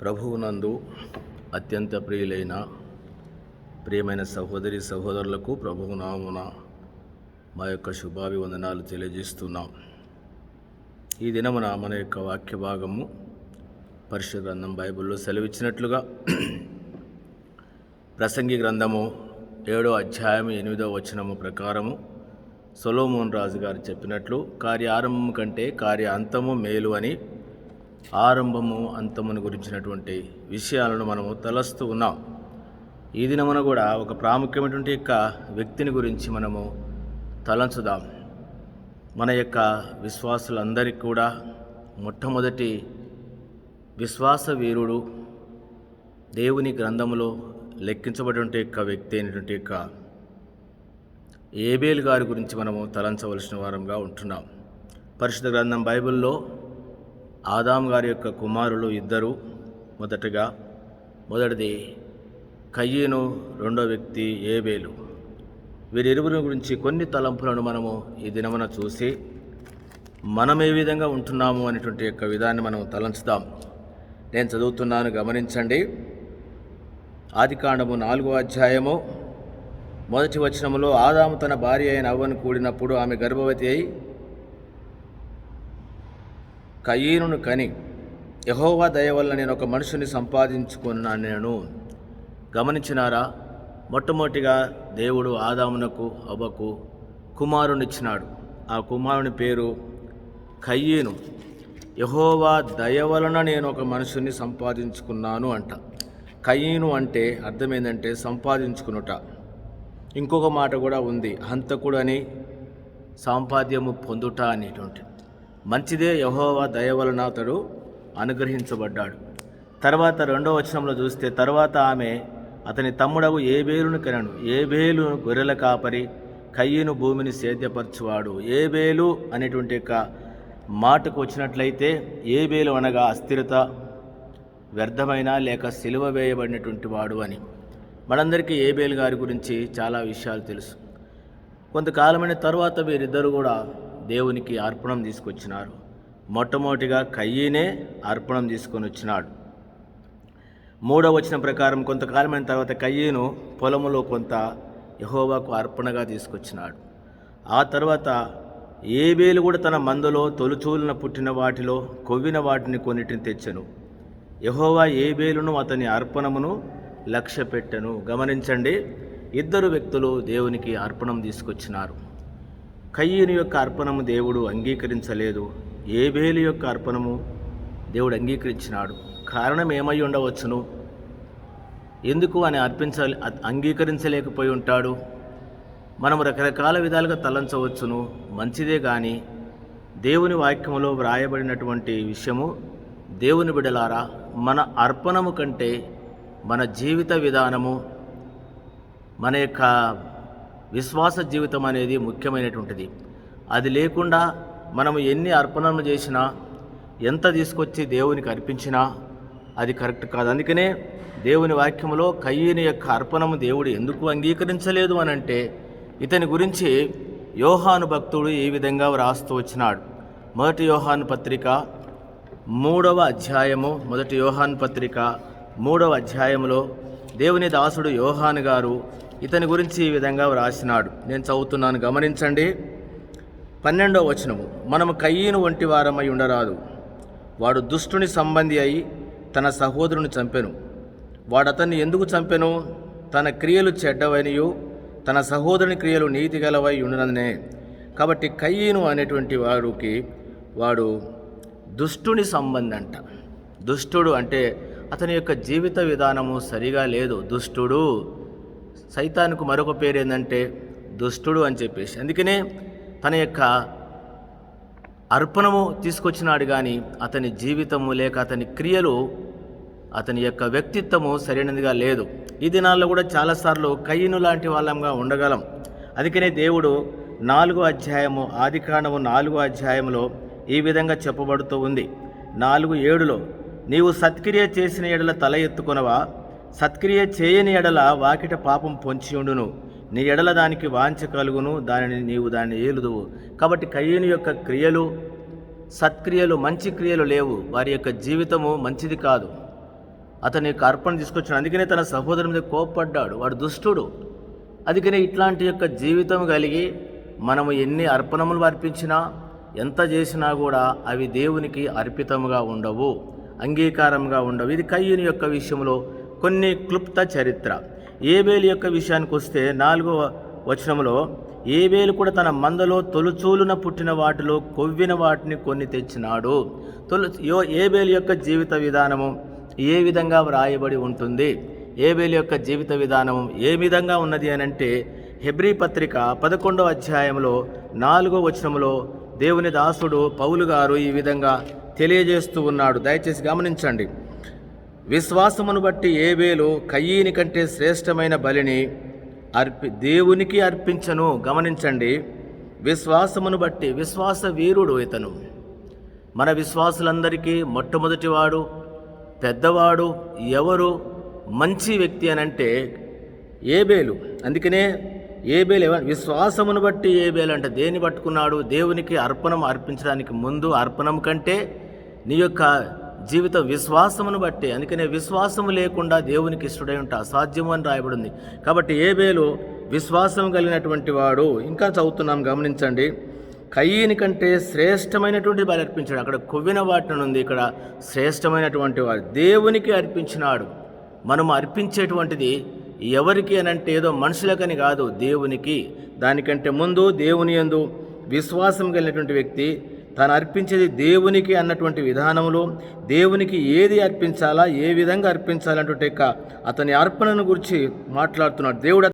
ప్రభువునందు అత్యంత ప్రియులైన ప్రియమైన సహోదరి సహోదరులకు ప్రభువు నామున మా యొక్క శుభాభివందనాలు తెలియజేస్తున్నాం. ఈ దినమున మన యొక్క వాక్య భాగము పరిశుద్ధ గ్రంథం బైబిల్లో సెలవిచ్చినట్లుగా ప్రసంగి గ్రంథము ఏడో అధ్యాయం ఎనిమిదో వచనము ప్రకారము సొలోమోన్ రాజు గారు చెప్పినట్లు కార్య ఆరంభం కంటే కార్య అంతము మేలు అని ఆరంభము అంతమును గురించినటువంటి విషయాలను మనము తలస్తూ ఉన్నాం. ఈ దినమున కూడా ఒక ప్రాముఖ్యమైనటువంటి యొక్క వ్యక్తిని గురించి మనము తలంచుదాం. మన యొక్క విశ్వాసులందరికీ కూడా మొట్టమొదటి విశ్వాస వీరుడు దేవుని గ్రంథములో లెక్కించబడినటువంటి యొక్క వ్యక్తి అయినటువంటి యొక్క ఏబేల్ గారి గురించి మనము తలంచవలసిన వారంగా ఉంటున్నాం. పరిశుద్ధ గ్రంథం బైబిల్లో ఆదాం గారి యొక్క కుమారులు ఇద్దరు మొదటగా. మొదటిది కయ్యను రెండో వ్యక్తి ఏబేలు. వీరిరువురి గురించి కొన్ని తలంపులను మనము ఈ దినమున చూసి మనం ఏ విధంగా ఉంటున్నాము అనేటువంటి యొక్క విధాన్ని మనం తలంచుదాం. నేను చదువుతున్నాను గమనించండి. ఆదికాండము నాలుగో అధ్యాయము మొదటి వచనములో ఆదాము తన భార్య అయిన అవ్వను కూడినప్పుడు ఆమె గర్భవతి అయి కయీనును కని యహోవా దయ వల్ల నేను ఒక మనుషుని సంపాదించుకున్నాను నేను. గమనించినారా? మొట్టమొదటిగా దేవుడు ఆదామునకు అవ్వకు కుమారునిచ్చినాడు. ఆ కుమారుని పేరు కయ్యేను యహోవా దయ వలన నేను ఒక మనుషుని సంపాదించుకున్నాను అంట. కయ్యను అంటే అర్థం ఏంటంటే సంపాదించుకునుట. ఇంకొక మాట కూడా ఉంది హంతకుడని సాంపాద్యము పొందుట అనేటువంటి మంచిదే యహోవా దయ వలన అతడు అనుగ్రహించబడ్డాడు. తర్వాత రెండో వచనంలో చూస్తే తర్వాత ఆమె అతని తమ్ముడవు ఏబేలును కనను. ఏబేలు గొర్రెల కాపరి కయ్యను భూమిని సేద్యపరచువాడు. ఏబేలు అనేటువంటి యొక్క మాటకు వచ్చినట్లయితే ఏబేలు అనగా అస్థిరత వ్యర్థమైన లేక సిలువ వేయబడినటువంటి వాడు అని. మనందరికీ ఏబేలు గారి గురించి చాలా విషయాలు తెలుసు. కొంతకాలమైన తర్వాత వీరిద్దరు కూడా దేవునికి అర్పణం తీసుకొచ్చినారు. మొట్టమొదటిగా కయ్యనే అర్పణం తీసుకొని వచ్చినాడు. మూడవ వచ్చిన ప్రకారం కొంతకాలమైన తర్వాత కయ్యను పొలములో కొంత యహోవాకు అర్పణగా తీసుకొచ్చినాడు. ఆ తర్వాత ఏబేలు కూడా తన మందులో తొలుచూలున పుట్టిన వాటిలో కొవ్విన వాటిని కొన్నిటిని తెచ్చను. యహోవా ఏబేలును అతని అర్పణమును లక్ష్య పెట్టెను గమనించండి ఇద్దరు వ్యక్తులు దేవునికి అర్పణం తీసుకొచ్చినారు. కయ్యను యొక్క అర్పణము దేవుడు అంగీకరించలేదు. ఏబేలు యొక్క అర్పణము దేవుడు అంగీకరించినాడు. కారణం ఏమై ఉండవచ్చును? ఎందుకు అని అర్పించ అంగీకరించలేకపోయి ఉంటాడు? మనం రకరకాల విధాలుగా తలంచవచ్చును. మంచిదే కానీ దేవుని వాక్యములో వ్రాయబడినటువంటి విషయము దేవుని బిడలారా మన అర్పణము కంటే మన జీవిత విధానము మన యొక్క విశ్వాస జీవితం అనేది ముఖ్యమైనటువంటిది. అది లేకుండా మనం ఎన్ని అర్పణలు చేసినా ఎంత తీసుకొచ్చి దేవునికి అర్పించినా అది కరెక్ట్ కాదు. అందుకనే దేవుని వాక్యంలో కయ్యని యొక్క అర్పణము దేవుడు ఎందుకు అంగీకరించలేదు అని అంటే ఇతని గురించి యోహాను భక్తుడు ఈ విధంగా వ్రాస్తూ వచ్చినాడు. మొదటి యోహాను పత్రిక మూడవ అధ్యాయము మొదటి యోహాను పత్రిక మూడవ అధ్యాయంలో దేవుని దాసుడు యోహాను గారు ఇతని గురించి ఈ విధంగా వ్రాసినాడు. నేను చదువుతున్నాను గమనించండి. పన్నెండవ వచనము. మనము కయ్యను వంటి వారమై ఉండరాదు. వాడు దుష్టుని సంబంధి అయి తన సహోదరుని చంపెను. వాడు అతన్ని ఎందుకు చంపెను? తన క్రియలు చెడ్డవనియు తన సహోదరుని క్రియలు నీతి గలవై ఉండిననే. కాబట్టి కయ్యను అనేటువంటి వాడికి వాడు దుష్టుని సంబంధి అంట దుష్టుడు అంటే అతని యొక్క జీవిత విధానము సరిగా లేదు. దుష్టుడు సైతానికి మరొక పేరు ఏంటంటే దుష్టుడు అని చెప్పేసి. అందుకనే తన యొక్క అర్పణము తీసుకొచ్చినాడు కానీ అతని జీవితము లేక అతని క్రియలు అతని యొక్క వ్యక్తిత్వము సరైనదిగా లేదు. ఈ దినాల్లో కూడా చాలాసార్లు కయ్యను లాంటి వాళ్ళంగా ఉండగలం. అందుకనే దేవుడు నాలుగో అధ్యాయము ఆదికాండము నాలుగో అధ్యాయంలో ఈ విధంగా చెప్పబడుతూ ఉంది. నాలుగు ఏడులో నీవు సత్క్రియ చేసిన ఏడల తల ఎత్తుకొనవా? సత్క్రియ చేయని ఎడల వాకిట పాపం పొంచి ఉండును. నీ ఎడల దానికి వాంఛ కలుగును దానిని నీవు దాన్ని ఏలుదువు. కాబట్టి కయ్యేని యొక్క క్రియలు సత్క్రియలు మంచి క్రియలు లేవు. వారి యొక్క జీవితము మంచిది కాదు. అతని యొక్క అర్పణ తీసుకొచ్చాడు. అందుకనే తన సహోదరుని మీద కోప్పడ్డాడు. వాడు దుష్టుడు. అందుకనే ఇట్లాంటి యొక్క జీవితం కలిగి మనము ఎన్ని అర్పణములు అర్పించినా ఎంత చేసినా కూడా అవి దేవునికి అర్పితముగా ఉండవు అంగీకారంగా ఉండవు. ఇది కయ్యూని యొక్క విషయంలో కొన్ని క్లుప్త చరిత్ర. ఏబేలు యొక్క విషయానికి వస్తే నాలుగో వచనంలో ఏబేలు కూడా తన మందలో తొలుచూలున పుట్టిన వాటిలో కొవ్విన వాటిని కొన్ని తెచ్చినాడు. తొలు యో ఏబేలు యొక్క జీవిత విధానము ఏ విధంగా వ్రాయబడి ఉంటుంది? ఏబేలు యొక్క జీవిత విధానం ఏ విధంగా ఉన్నది అని అంటే హెబ్రీ పత్రిక పదకొండవ అధ్యాయంలో నాలుగో వచనంలో దేవుని దాసుడు పౌలు గారు ఈ విధంగా తెలియజేస్తూ ఉన్నాడు. దయచేసి గమనించండి. విశ్వాసమును బట్టి ఏబేలు కయ్యీని కంటే శ్రేష్టమైన బలిని అర్పి దేవునికి అర్పించను గమనించండి. విశ్వాసమును బట్టి విశ్వాస వీరుడు ఇతను. మన విశ్వాసులందరికీ మొట్టమొదటివాడు పెద్దవాడు ఎవరు మంచి వ్యక్తి అని అంటే ఏబేలు అందుకనే ఏబేలు విశ్వాసమును బట్టి ఏబేలు అంటే దేన్ని పట్టుకున్నాడు? దేవునికి అర్పణం అర్పించడానికి ముందు అర్పణం కంటే నీ యొక్క జీవితం విశ్వాసమును బట్టి. అందుకనే విశ్వాసము లేకుండా దేవునికి ఇష్టడై ఉంటే. అసాధ్యము అని రాయబడింది. కాబట్టి ఏబేలు విశ్వాసం కలిగినటువంటి వాడు. ఇంకా చదువుతున్నాం గమనించండి. కయ్యని కంటే శ్రేష్టమైనటువంటి బలి అర్పించాడు. అక్కడ కొవ్విన వాటిని ఉంది. ఇక్కడ శ్రేష్టమైనటువంటి వాడు. దేవునికి అర్పించినాడు. మనం అర్పించేటువంటిది ఎవరికి అని అంటే ఏదో మనుషులకని కాదు. దేవునికి. దానికంటే ముందు దేవుని యందు విశ్వాసం కలిగినటువంటి వ్యక్తి తాను అర్పించేది దేవునికి అన్నటువంటి విధానంలో దేవునికి ఏది అర్పించాలా ఏ విధంగా అర్పించాలన్నటువంటి అతని అర్పణను గురించి మాట్లాడుతున్నాడు. దేవుడు